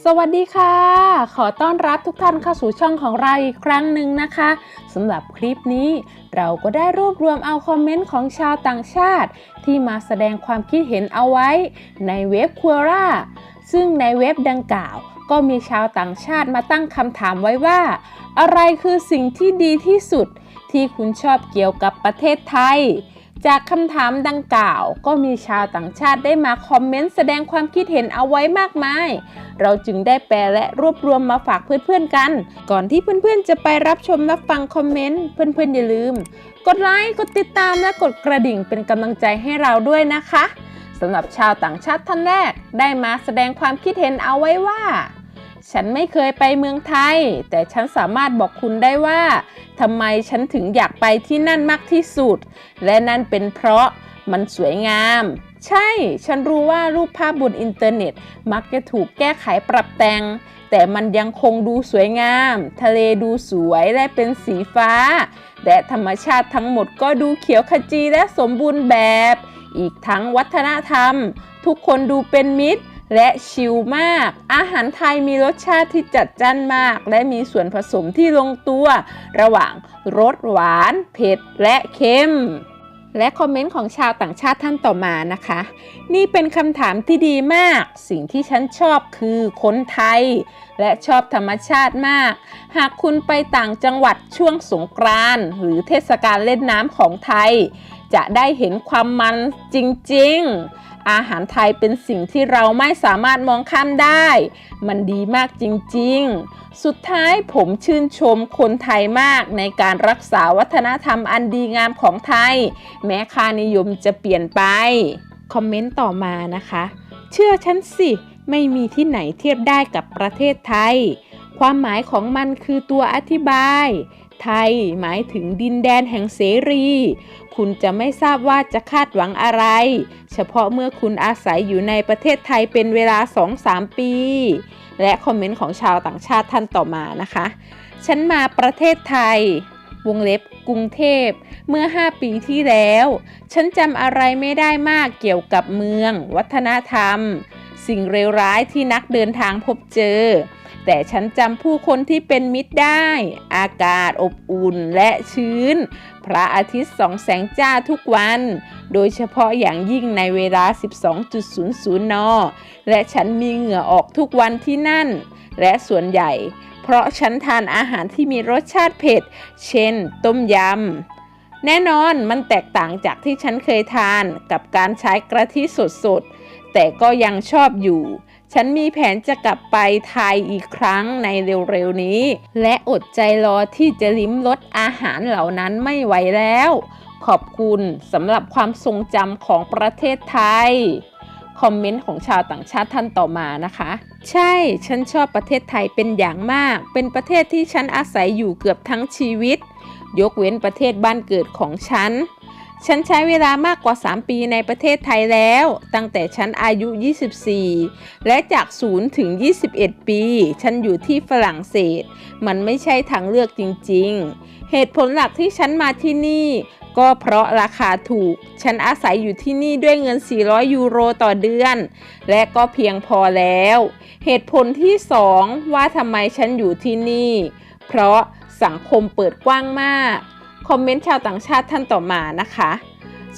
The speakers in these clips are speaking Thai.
สวัสดีค่ะ ขอต้อนรับทุกท่านเข้าสู่ช่องของเราอีกครั้งหนึ่งนะคะสำหรับคลิปนี้ เราก็ได้รวบรวมเอาคอมเมนต์ของชาวต่างชาติ ที่มาแสดงความคิดเห็นเอาไว้ ในเว็บคัวราซึ่งในเว็บดังกล่าว ก็มีชาวต่างชาติมาตั้งคำถามไว้ว่า อะไรคือสิ่งที่ดีที่สุด ที่คุณชอบเกี่ยวกับประเทศไทย จากคำถามดังกล่าวก็มีชาวต่างชาติได้มาคอมเมนต์แสดงความคิดเห็นเอาไว้มากมาย เราจึงได้แปลและรวบรวมมาฝากเพื่อนๆกัน ก่อนที่เพื่อนๆจะไปรับชมรับฟังคอมเมนต์เพื่อนๆอย่าลืม กดไลค์กดติดตามและกดกระดิ่งเป็นกำลังใจให้เราด้วยนะคะสำหรับชาวต่างชาติท่านแรกได้มาแสดงความคิดเห็นเอาไว้ว่า ฉันไม่เคยไปเมืองไทย แต่ฉันสามารถบอกคุณได้ว่าทำไมฉันถึงอยากไปที่นั่นมากที่สุด และนั่นเป็นเพราะมันสวยงาม ใช่ ฉันรู้ว่ารูปภาพบนอินเทอร์เน็ต มักจะถูกแก้ไขปรับแต่ง แต่มันยังคงดูสวยงาม ทะเลดูสวยและเป็นสีฟ้า และธรรมชาติทั้งหมดก็ดูเขียวขจีและสมบูรณ์แบบ อีกทั้งวัฒนธรรม ทุกคนดูเป็นมิตร และชิลมาก อาหารไทยมีรสชาติที่จัดจ้านมาก และมีส่วนผสมที่ลงตัว ระหว่างรสหวาน เผ็ด และเค็มและคอมเมนต์ของชาวต่างชาติท่านต่อมานะคะ นี่เป็นคำถามที่ดีมาก สิ่งที่ฉันชอบคือคนไทย และชอบธรรมชาติมาก หากคุณไปต่างจังหวัดช่วงสงกรานต์หรือเทศกาลเล่นน้ำของไทย จะได้เห็นความมันจริงๆ อาหารไทยเป็นสิ่งที่เราไม่สามารถมองข้ามได้ มันดีมากจริงๆ สุดท้ายผมชื่นชมคนไทยมากในการรักษาวัฒนธรรมอันดีงามของไทย แม้ค่านิยมจะเปลี่ยนไป คอมเมนต์ต่อมานะคะ เชื่อฉันสิ ไม่มีที่ไหนเทียบได้กับประเทศไทย ความหมายของมันคือตัวอธิบาย ไทย หมายถึงดินแดนแห่งเสรี คุณจะไม่ทราบว่าจะคาดหวังอะไร เฉพาะเมื่อคุณอาศัยอยู่ในประเทศไทยเป็นเวลา 2-3 ปี และคอมเมนต์ของชาวต่างชาติท่านต่อมานะคะ ฉันมาประเทศไทยวงเล็บกรุงเทพ เมื่อ 5 ปีที่แล้ว ฉันจำอะไรไม่ได้มากเกี่ยวกับเมือง วัฒนธรรม สิ่งเลวร้ายที่นักเดินทางพบเจอ แต่ฉันจำผู้คนที่เป็นมิตรได้ อากาศอบอุ่นและชื้น พระอาทิตย์ส่องแสงจ้าทุกวัน โดยเฉพาะอย่างยิ่งในเวลา 12.00 น และฉันมีเหงื่อออกทุกวันที่นั่น และส่วนใหญ่ เพราะฉันทานอาหารที่มีรสชาติเผ็ด เช่น ต้มยำแน่นอนมันแตกต่างจากที่ฉันเคยทานกับการใช้กะทิสดๆ แต่ก็ยังชอบอยู่ ฉันมีแผนจะกลับไปไทยอีกครั้งในเร็วๆนี้ และอดใจรอที่จะลิ้มรสอาหารเหล่านั้นไม่ไหวแล้ว ขอบคุณสำหรับความทรงจำของประเทศไทยคอมเมนต์ของชาวต่างชาติท่านต่อมานะคะ ใช่ ฉันชอบประเทศไทยเป็นอย่างมาก เป็นประเทศที่ฉันอาศัยอยู่เกือบทั้งชีวิต ยกเว้นประเทศบ้านเกิดของฉัน ฉันใช้เวลามากกว่า 3 ปีในประเทศไทยแล้ว ตั้งแต่ฉันอายุ 24 และจาก 0 ถึง 21 ปี ฉันอยู่ที่ฝรั่งเศส มันไม่ใช่ทางเลือกจริง ๆ เหตุผลหลักที่ฉันมาที่นี่ ก็เพราะราคาถูก ฉันอาศัยอยู่ที่นี่ด้วยเงิน 400 ยูโรต่อเดือน และก็เพียงพอแล้ว เหตุผลที่ 2 ว่าทำไมฉันอยู่ที่นี่ เพราะสังคมเปิดกว้างมาก คอมเมนต์ชาวต่างชาติท่านต่อมานะคะ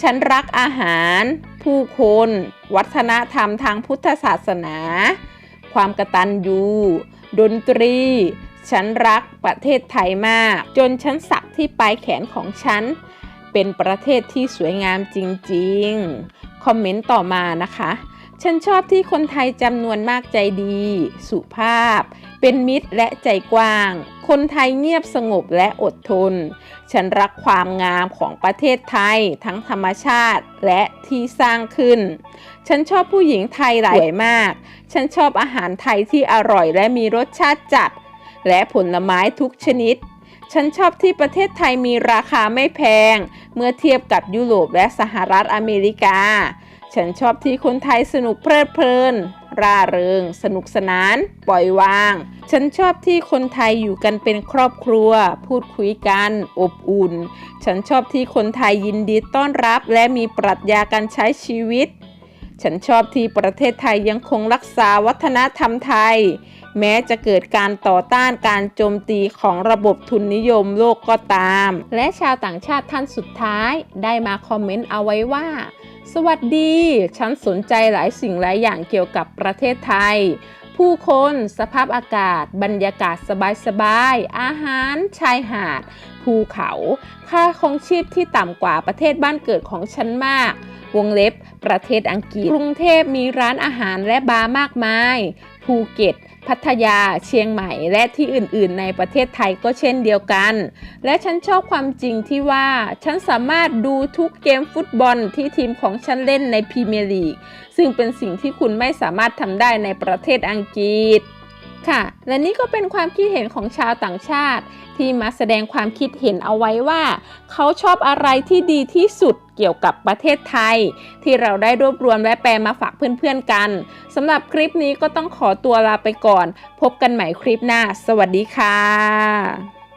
ฉันรักอาหาร ผู้คน วัฒนธรรมทางพุทธศาสนา ความกระตัญญูดนตรี ฉันรักประเทศไทยมาก จนฉันสักที่ปลายแขนของฉัน เป็นประเทศที่สวยงามจริงๆ คอมเมนต์ต่อมานะคะ ฉันชอบที่คนไทยจำนวนมากใจดี สุภาพ เป็นมิตรและใจกว้าง คนไทยเงียบสงบและอดทน ฉันรักความงามของประเทศไทยทั้งธรรมชาติและที่สร้างขึ้น ฉันชอบผู้หญิงไทยหลายมาก ฉันชอบอาหารไทยที่อร่อยและมีรสชาติจัด และผลไม้ทุกชนิด ฉันชอบที่ประเทศไทยมีราคาไม่แพง เมื่อเทียบกับยุโรปและสหรัฐอเมริกา ฉันชอบที่คนไทยสนุกเพลิดเพลิน ร่าเริง สนุกสนาน ปล่อยวาง ฉันชอบที่คนไทยอยู่กันเป็นครอบครัว พูดคุยกัน อบอุ่น ฉันชอบที่คนไทยยินดีต้อนรับ และมีปรัชญาการใช้ชีวิต ฉันชอบที่ประเทศไทยยังคงรักษาวัฒนธรรมไทย แม้จะเกิดการต่อต้านการโจมตีของระบบทุนนิยมโลกก็ตาม และชาวต่างชาติท่านสุดท้ายได้มาคอมเมนต์เอาไว้ว่า สวัสดี ฉันสนใจหลายสิ่งหลายอย่างเกี่ยวกับประเทศไทย ผู้คน สภาพอากาศ บรรยากาศสบายๆ อาหาร ชายหาด ภูเขา ค่าครองชีพที่ต่ำกว่าประเทศบ้านเกิดของฉันมาก วงเล็บ ประเทศอังกฤษ กรุงเทพมีร้านอาหารและบาร์มากมาย ภูเก็ต พัทยา เชียงใหม่ และที่อื่น ๆ ในประเทศไทยก็เช่นเดียวกัน และฉันชอบความจริงที่ว่า ฉันสามารถดูทุกเกมฟุตบอลที่ทีมของฉันเล่นในพรีเมียร์ลีก ซึ่งเป็นสิ่งที่คุณไม่สามารถทำได้ในประเทศอังกฤษค่ะ และนี่ก็เป็นความคิดเห็นของชาวต่างชาติ ที่มาแสดงความคิดเห็นเอาไว้ว่า เขาชอบอะไรที่ดีที่สุด เกี่ยวกับประเทศไทย ที่เราได้รวบรวมและแปลมาฝากเพื่อนๆกันสำหรับคลิปนี้ก็ต้องขอตัวลาไปก่อน พบกันใหม่คลิปหน้า สวัสดีค่ะ